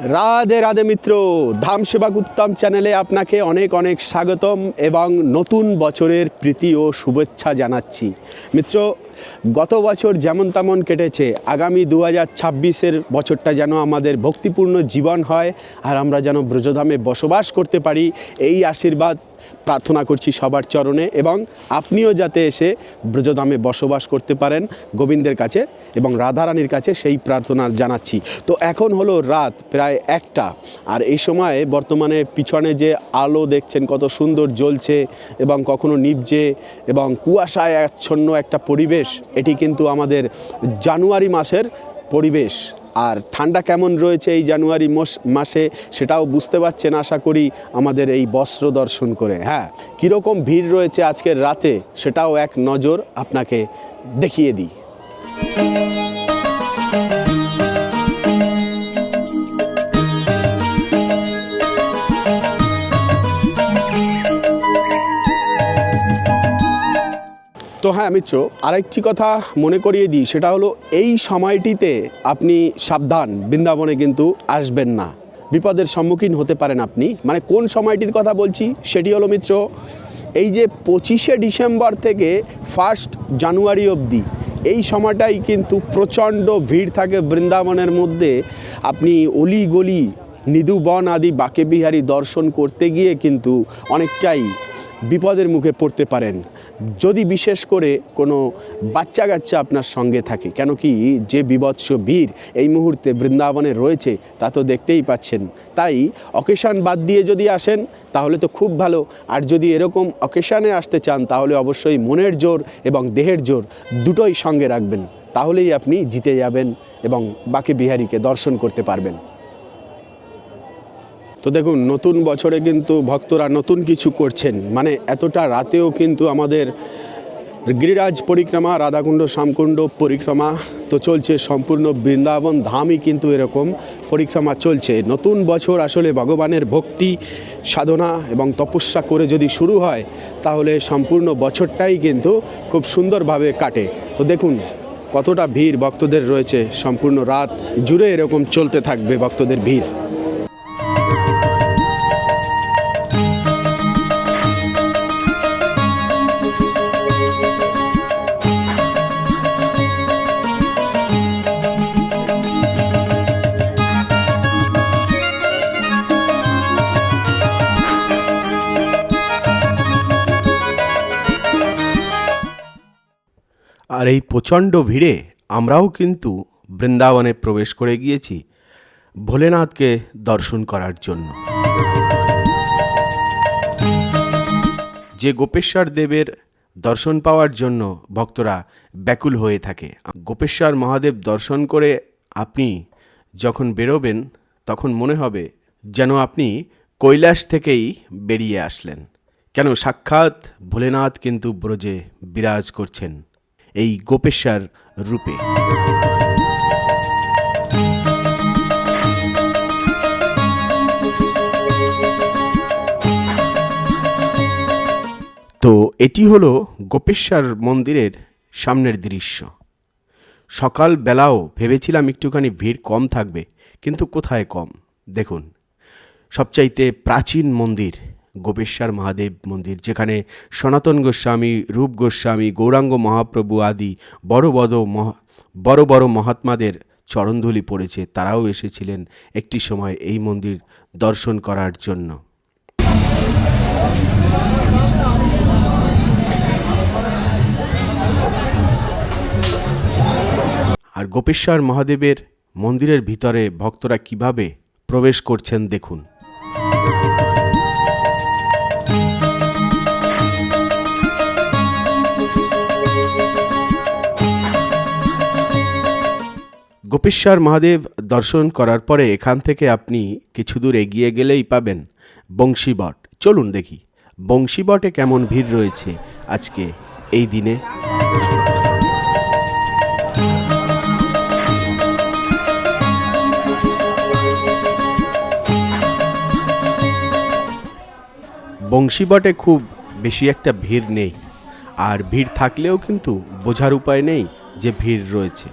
রাধে রাধে মিত্র, ধাম সেবা উত্তম চ্যানেলে আপনাকে অনেক অনেক স্বাগতম এবং নতুন বছরের প্রীতি ও শুভেচ্ছা জানাচ্ছি। মিত্র, গত বছর যেমন তেমন কেটেছে, আগামী দু হাজার ছাব্বিশের বছরটা যেন আমাদের ভক্তিপূর্ণ জীবন হয় আর আমরা যেন ব্রজধামে বসবাস করতে পারি, এই আশীর্বাদ প্রার্থনা করছি সবার চরণে এবং আপনিও যাতে এসে ব্রজধামে বসবাস করতে পারেন গোবিন্দের কাছে এবং রাধারানীর কাছে সেই প্রার্থনা জানাচ্ছি। তো এখন হলো রাত প্রায় একটা আর এই সময়ে বর্তমানে পিছনে যে আলো দেখছেন কত সুন্দর জ্বলছে এবং কখনো নিভছে এবং কুয়াশায় আচ্ছন্ন একটা পরিবেশ, এটি কিন্তু আমাদের জানুয়ারি মাসের পরিবেশ। আর ঠান্ডা কেমন রয়েছে এই জানুয়ারি মোস- সেটাও বুঝতে পারছেন আশা করি আমাদের এই বস্ত্র দর্শন করে। হ্যাঁ কীরকম ভিড় রয়েছে আজকের রাতে সেটাও এক নজর আপনাকে দেখিয়ে দিই। তো হ্যাঁ মিত্র, আরেকটি কথা মনে করিয়ে দিই, সেটা হলো এই সময়টিতে আপনি সাবধান, বৃন্দাবনে কিন্তু আসবেন না। বিপদের সম্মুখীন হতে পারেন আপনি। মানে কোন সময়টির কথা বলছি, সেটি হলো মিত্র, এই যে পঁচিশে ডিসেম্বর থেকে ফার্স্ট জানুয়ারি অবধি, এই সময়টাই কিন্তু প্রচণ্ড ভিড় থাকে বৃন্দাবনের মধ্যে। আপনি অলি গলি নিদুবন আদি বাকে বিহারী দর্শন করতে গিয়ে কিন্তু অনেকটাই বিপদের মুখে পড়তে পারেন। যদি বিশেষ করে কোনো বাচ্চা কাচ্চা আপনার সঙ্গে থাকে, কেন কি যে বিভৎস বীর এই মুহূর্তে বৃন্দাবনে রয়েছে, তা তো দেখতেই পাচ্ছেন। তাই অকেশান বাদ দিয়ে যদি আসেন, তাহলে তো খুব ভালো। আর যদি এরকম অকেশানে আসতে চান, তাহলে অবশ্যই মনের জোর এবং দেহের জোর দুটোই সঙ্গে রাখবেন। তাহলেই আপনি জিতে যাবেন এবং বাকি বিহারীকে দর্শন করতে পারবেন। তো দেখুন, নতুন বছরে কিন্তু ভক্তরা নতুন কিছু করছেন। মানে এতটা রাতেও কিন্তু আমাদের গিরিরাজ পরিক্রমা, রাধাকুণ্ড, শ্যামকুণ্ড পরিক্রমা তো চলছে সম্পূর্ণ বৃন্দাবন ধামই কিন্তু এরকম পরিক্রমা চলছে। নতুন বছর আসলে ভগবানের ভক্তি, সাধনা এবং তপস্যা করে যদি শুরু হয়, তাহলে সম্পূর্ণ বছরটাই কিন্তু খুব সুন্দরভাবে কাটে। তো দেখুন, কতটা ভিড় ভক্তদের রয়েছে। সম্পূর্ণ রাত জুড়ে এরকম চলতে থাকবে ভক্তদের ভিড়। আর এই প্রচণ্ড ভিড়ে আমরাও কিন্তু বৃন্দাবনে প্রবেশ করে গিয়েছি ভোলেনাথকে দর্শন করার জন্য। যে গোপেশ্বর দেবের দর্শন পাওয়ার জন্য ভক্তরা ব্যাকুল হয়ে থাকে। গোপেশ্বর মহাদেব দর্শন করে আপনি যখন বেরোবেন, তখন মনে হবে যেন আপনি কৈলাস থেকেই বেরিয়ে আসলেন। কেন সাক্ষাৎ ভোলেনাথ কিন্তু ব্রজে বিরাজ করছেন। এই গোপেশ্বর রূপে। তো এটি হলো গোপেশ্বর মন্দিরের সামনের দৃশ্য। সকাল বেলাও ভেবেছিলাম একটুখানি ভিড় কম থাকবে, কিন্তু কোথায় কম? দেখুন, সবচাইতে প্রাচীন মন্দির গোপেশ্বর মহাদেব মন্দির, যেখানে সনাতন গোস্বামী, রূপ গোস্বামী, গৌরাঙ্গ মহাপ্রভু আদি বড় বড় বড় বড় মহাত্মাদের চরণধুলি পড়েছে। তারাও এসেছিলেন একটি সময় এই মন্দির দর্শন করার জন্য। আর গোপেশ্বর মহাদেবের মন্দিরের ভিতরে ভক্তরা কীভাবে প্রবেশ করছেন দেখুন। গোপেশ্বর মহাদেব দর্শন করার পরে এখান থেকে আপনি কিছু দূর এগিয়ে গেলেই পাবেন বংশীবট। চলুন দেখি, বংশীবটে কেমন ভিড় রয়েছে আজকে এই দিনে। বংশীবটে খুব বেশি একটা ভিড় নেই, আর ভিড় থাকলেও কিন্তু বোঝার উপায় নেই যে ভিড় রয়েছে।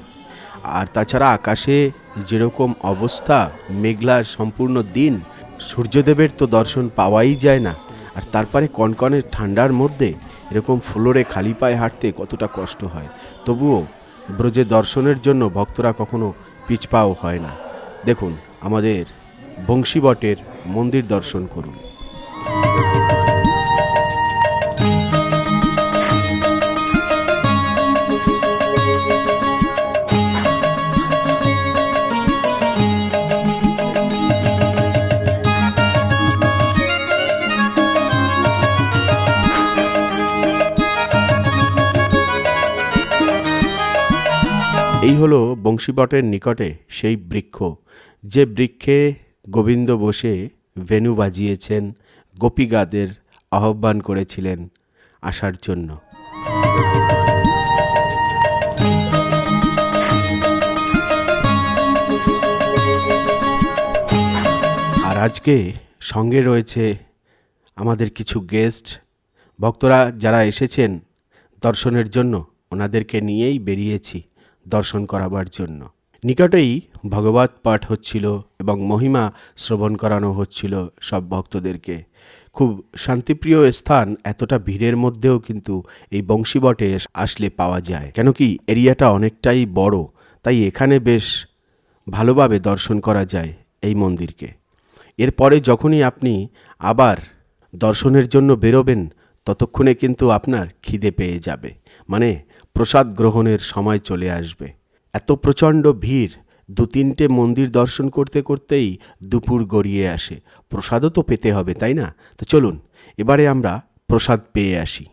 আর তাছাড়া আকাশে যেরকম অবস্থা, মেঘলা সম্পূর্ণ দিন, সূর্যদেবের তো দর্শন পাওয়াই যায় না। আর তারপরে কনকনে ঠান্ডার মধ্যে এরকম ফ্লোরে খালি পায়ে হাঁটতে কতটা কষ্ট হয়। তবুও ব্রজে দর্শনের জন্য ভক্তরা কখনো পিছপাও হয় না। দেখুন, আমাদের বংশীবটের মন্দির দর্শন করুন। বংশীবটের নিকটে সেই বৃক্ষ, যে বৃক্ষে গোবিন্দ বসে ভেনু বাজিয়েছেন, গোপীগাদের আহ্বান করেছিলেন আসার জন্য। আর আজকে সঙ্গে রয়েছে আমাদের কিছু গেস্ট। ভক্তরা যারা এসেছেন দর্শনের জন্য, ওনাদেরকে নিয়েই বেরিয়েছি। দর্শন করাবার জন্য। নিকটেই ভগবত পাঠ হচ্ছিল এবং মহিমা শ্রবণ করানো হচ্ছিল সব ভক্তদেরকে। খুব শান্তিপ্রিয় স্থান, এতটা ভিড়ের মধ্যেও কিন্তু এই বংশীবটে আসলে পাওয়া যায়। কেন কি এরিয়াটা অনেকটাই বড়, তাই এখানে বেশ ভালোভাবে দর্শন করা যায় এই মন্দিরকে। এরপরে যখনই আপনি আবার দর্শনের জন্য বেরোবেন, ততক্ষণে কিন্তু আপনার খিদে পেয়ে যাবে। মানে প্রসাদ গ্রহণের সময় চলে আসবে। এত প্রচণ্ড ভিড়, দু তিনটে মন্দির দর্শন করতে করতেই দুপুর গড়িয়ে আসে। প্রসাদও তো পেতে হবে, তাই না? তো চলুন, এবারে আমরা প্রসাদ পেয়ে আসি।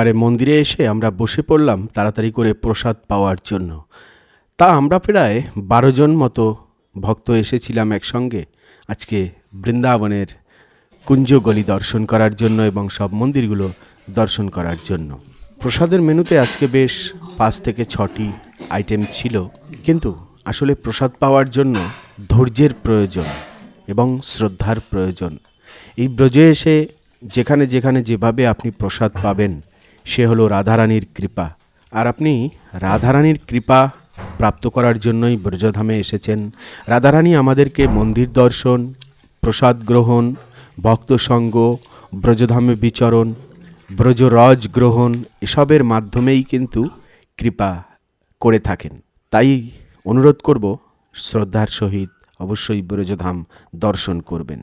এবারে মন্দিরে এসে আমরা বসে পড়লাম তাড়াতাড়ি করে প্রসাদ পাওয়ার জন্য। তা আমরা প্রায় বারো জন মতো ভক্ত এসেছিলাম একসঙ্গে। আজকে বৃন্দাবনের কুঞ্জগলি দর্শন করার জন্য এবং সব মন্দিরগুলো দর্শন করার জন্য। প্রসাদের মেনুতে আজকে বেশ পাঁচ থেকে ছটি আইটেম ছিল। কিন্তু আসলে প্রসাদ পাওয়ার জন্য ধৈর্যের প্রয়োজন এবং শ্রদ্ধার প্রয়োজন। এই ব্রজে এসে যেখানে যেখানে যেভাবে আপনি প্রসাদ পাবেন সে হলো রাধারানীর কৃপা। আর আপনি রাধারানীর কৃপা প্রাপ্ত করার জন্যই ব্রজধামে এসেছেন। রাধারানী আমাদেরকে মন্দির দর্শন, প্রসাদ গ্রহণ, ভক্ত সঙ্গ, ব্রজধামে বিচরণ, ব্রজরজ গ্রহণ এসবের মাধ্যমেই কিন্তু কৃপা করে থাকেন। তাই অনুরোধ করব, শ্রদ্ধার সহিত অবশ্যই ব্রজধাম দর্শন করবেন।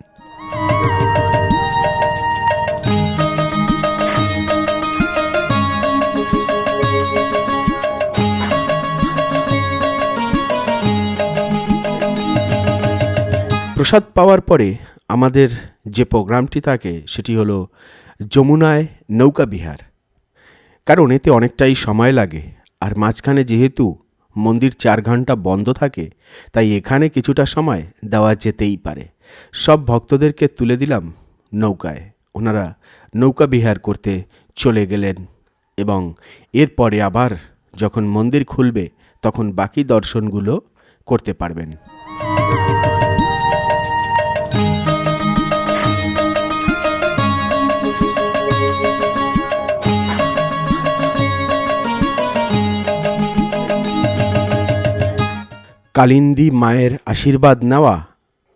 প্রসাদ পাওয়ার পরে আমাদের যে প্রোগ্রামটি থাকে, সেটি হলো যমুনায় নৌকা বিহার। কারণ এতে অনেকটাই সময় লাগে। আর মাঝখানে যেহেতু মন্দির চার ঘণ্টা বন্ধ থাকে, তাই এখানে কিছুটা সময় দেওয়া যেতেই পারে। সব ভক্তদেরকে তুলে দিলাম নৌকায়। ওনারা নৌকা বিহার করতে চলে গেলেন এবং এরপরে আবার যখন মন্দির খুলবে, তখন বাকি দর্শনগুলো করতে পারবেন। কালিন্দী মায়ের আশীর্বাদ নেওয়া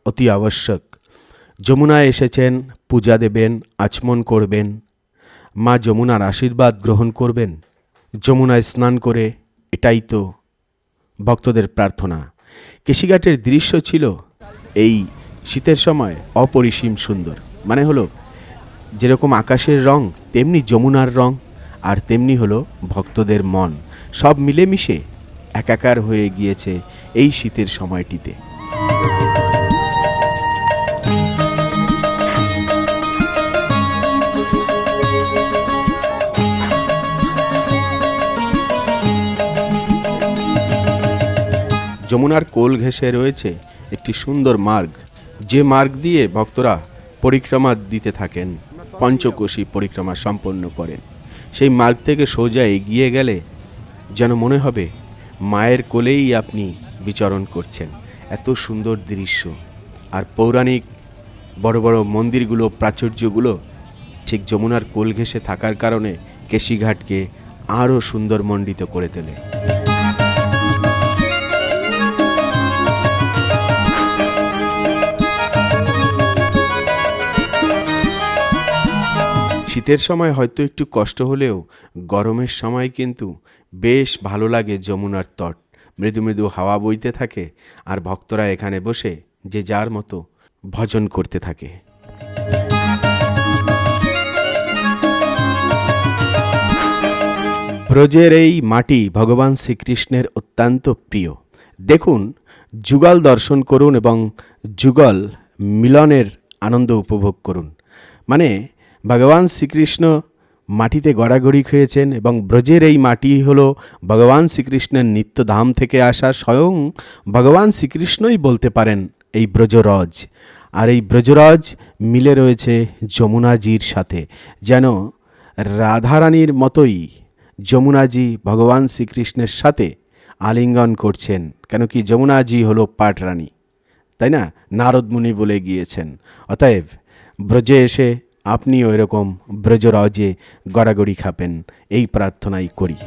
অতি আবশ্যক। যমুনায় এসেছেন, পূজা দেবেন, আচমন করবেন। মা যমুনার আশীর্বাদ গ্রহণ করবেন। যমুনায় স্নান করে এটাই তো ভক্তদের প্রার্থনা। কেশিঘাটের দৃশ্য ছিল এই শীতের সময় অপরিসীম সুন্দর। মানে হলো, যেরকম আকাশের রং, তেমনি যমুনার রং, আর তেমনি হলো ভক্তদের মন। সব মিলেমিশে একাকার হয়ে গিয়েছে এই শীতের সময়টিতে। যমুনার কোল ঘেঁষে রয়েছে একটি সুন্দর মার্গ। যে মার্গ দিয়ে ভক্তরা পরিক্রমা দিতে থাকেন, পঞ্চকোশী পরিক্রমা সম্পন্ন করেন। সেই মার্গ থেকে সোজা এগিয়ে গেলে যেন মনে হবে, মায়ের কোলেই আপনি বিচরণ করছেন। এত সুন্দর দৃশ্য। আর পৌরাণিক বড় বড় মন্দিরগুলো, প্রাচুর্যগুলো ঠিক যমুনার কোল ঘেঁষে থাকার কারণে কেশিঘাটকে আরও সুন্দর মণ্ডিত করে তোলে। শীতের সময় হয়তো একটু কষ্ট হলেও গরমের সময় কিন্তু বেশ ভালো লাগে যমুনার তট। মৃদু মৃদু হাওয়া বইতে থাকে আর ভক্তরা এখানে বসে যে যার মতো ভজন করতে থাকে। ব্রজের এই মাটি ভগবান শ্রীকৃষ্ণের অত্যন্ত প্রিয়। দেখুন, যুগল দর্শন করুন এবং যুগল মিলনের আনন্দ উপভোগ করুন। মানে ভগবান শ্রীকৃষ্ণ মাটিতে গড়াগড়ি খেয়েছেন এবং ব্রজের এই মাটি হল ভগবান শ্রীকৃষ্ণের নিত্যধাম থেকে আসা স্বয়ং ভগবান শ্রীকৃষ্ণই বলতে পারেন এই ব্রজরজ। আর এই ব্রজরজ মিলে রয়েছে যমুনাজির সাথে, যেন রাধারানীর মতোই যমুনাজি ভগবান শ্রীকৃষ্ণের সাথে আলিঙ্গন করছেন, কেন কি যমুনাজি হলো পাটরানী, তাই না? নারদমুনি বলে গিয়েছেন। অতএব ব্রজে এসে আপনিও এরকম ব্রজরাজে গড়াগড়ি খাবেন এই প্রার্থনাই করি।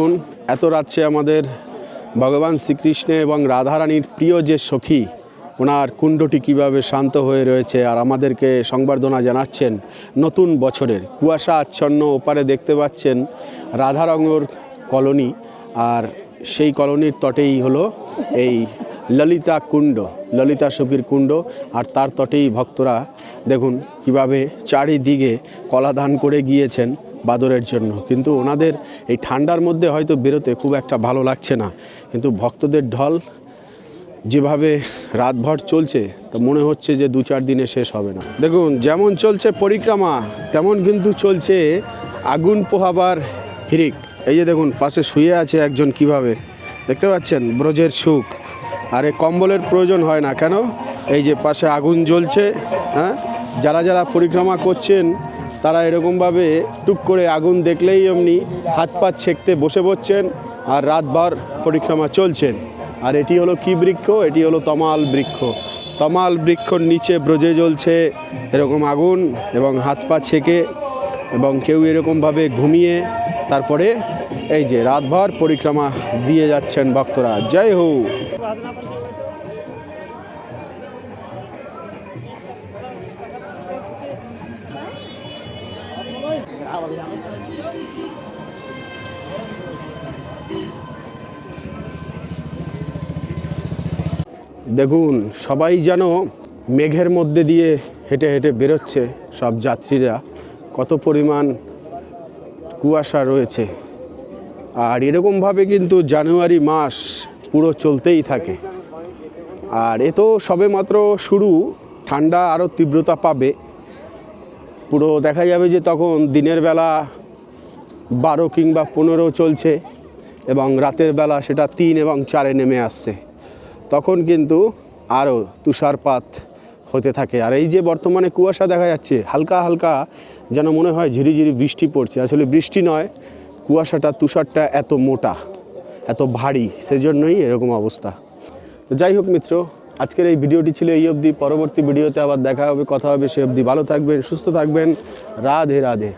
দেখুন, এত রাত্রে আমাদের ভগবান শ্রীকৃষ্ণ এবং রাধারানীর প্রিয় যে সখী, ওনার কুণ্ডটি কীভাবে শান্ত হয়ে রয়েছে আর আমাদেরকে সংবর্ধনা জানাচ্ছেন নতুন বছরের কুয়াশা আচ্ছন্ন ওপারে দেখতে পাচ্ছেন রাধারঙ্গর কলোনি আর সেই কলোনির তটেই হলো এই ললিতা কুণ্ড, ললিতা সখীর কুণ্ড আর তার তটেই ভক্তরা দেখুন কীভাবে চারিদিকে কলাদান করে গিয়েছেন। বাদরের জন্য। কিন্তু ওনাদের এই ঠান্ডার মধ্যে হয়তো বেরোতে খুব একটা ভালো লাগছে না। কিন্তু ভক্তদের ঢল যেভাবে রাতভর চলছে, তো মনে হচ্ছে যে দু চার দিনে শেষ হবে না। দেখুন, যেমন চলছে পরিক্রমা, তেমন কিন্তু চলছে আগুন পোহাবার হিরিক। এই যে দেখুন, পাশে শুয়ে আছে একজন কীভাবে? দেখতে পাচ্ছেন? ব্রজের সুখ। আর এ কম্বলের প্রয়োজন হয় না কেন? এই যে পাশে আগুন জ্বলছে হ্যাঁ? যারা যারা পরিক্রমা করছেন তারা এরকমভাবে টুক করে আগুন দেখলেই এমনি হাত পা ছেঁকতে বসে পড়ছেন আর রাতভর পরিক্রমা চলছেন। আর এটি হলো কি বৃক্ষ? এটি হলো তমাল বৃক্ষ। তমাল বৃক্ষর নিচে ব্রজে জ্বলছে এরকম আগুন এবং হাত পা ছেঁকে এবং কেউ এরকমভাবে ঘুমিয়ে তারপরে এই যে রাতভর পরিক্রমা দিয়ে যাচ্ছেন ভক্তরা। জয় হো! দেখুন, সবাই যেন মেঘের মধ্যে দিয়ে হেঁটে হেঁটে বেরোচ্ছে সব যাত্রীরা। কত পরিমাণ কুয়াশা রয়েছে। আর এরকমভাবে কিন্তু জানুয়ারি মাস পুরো চলতেই থাকে। আর এ তো সবে মাত্র শুরু, ঠান্ডা আরও তীব্রতা পাবে। পুরো দেখা যাবে যে তখন দিনের বেলা বারো কিংবা পনেরো চলছে এবং রাতের বেলা সেটা তিন এবং চারে নেমে আসছে। তখন কিন্তু আরও তুষারপাত হতে থাকে। আর এই যে বর্তমানে কুয়াশা দেখা যাচ্ছে, হালকা হালকা যেন মনে হয় ঝিরিঝিরি বৃষ্টি পড়ছে। আসলে বৃষ্টি নয়, কুয়াশাটা, তুষারটা এত মোটা, এত ভারী, সেজন্যই এরকম অবস্থা। তো যাই হোক মিত্র, আজকের এই ভিডিওটি ছিল এই অবধি। পরবর্তী ভিডিওতে আবার দেখা হবে, কথা হবে সে অবধি। ভালো থাকবেন, সুস্থ থাকবেন। রাধে রাধে।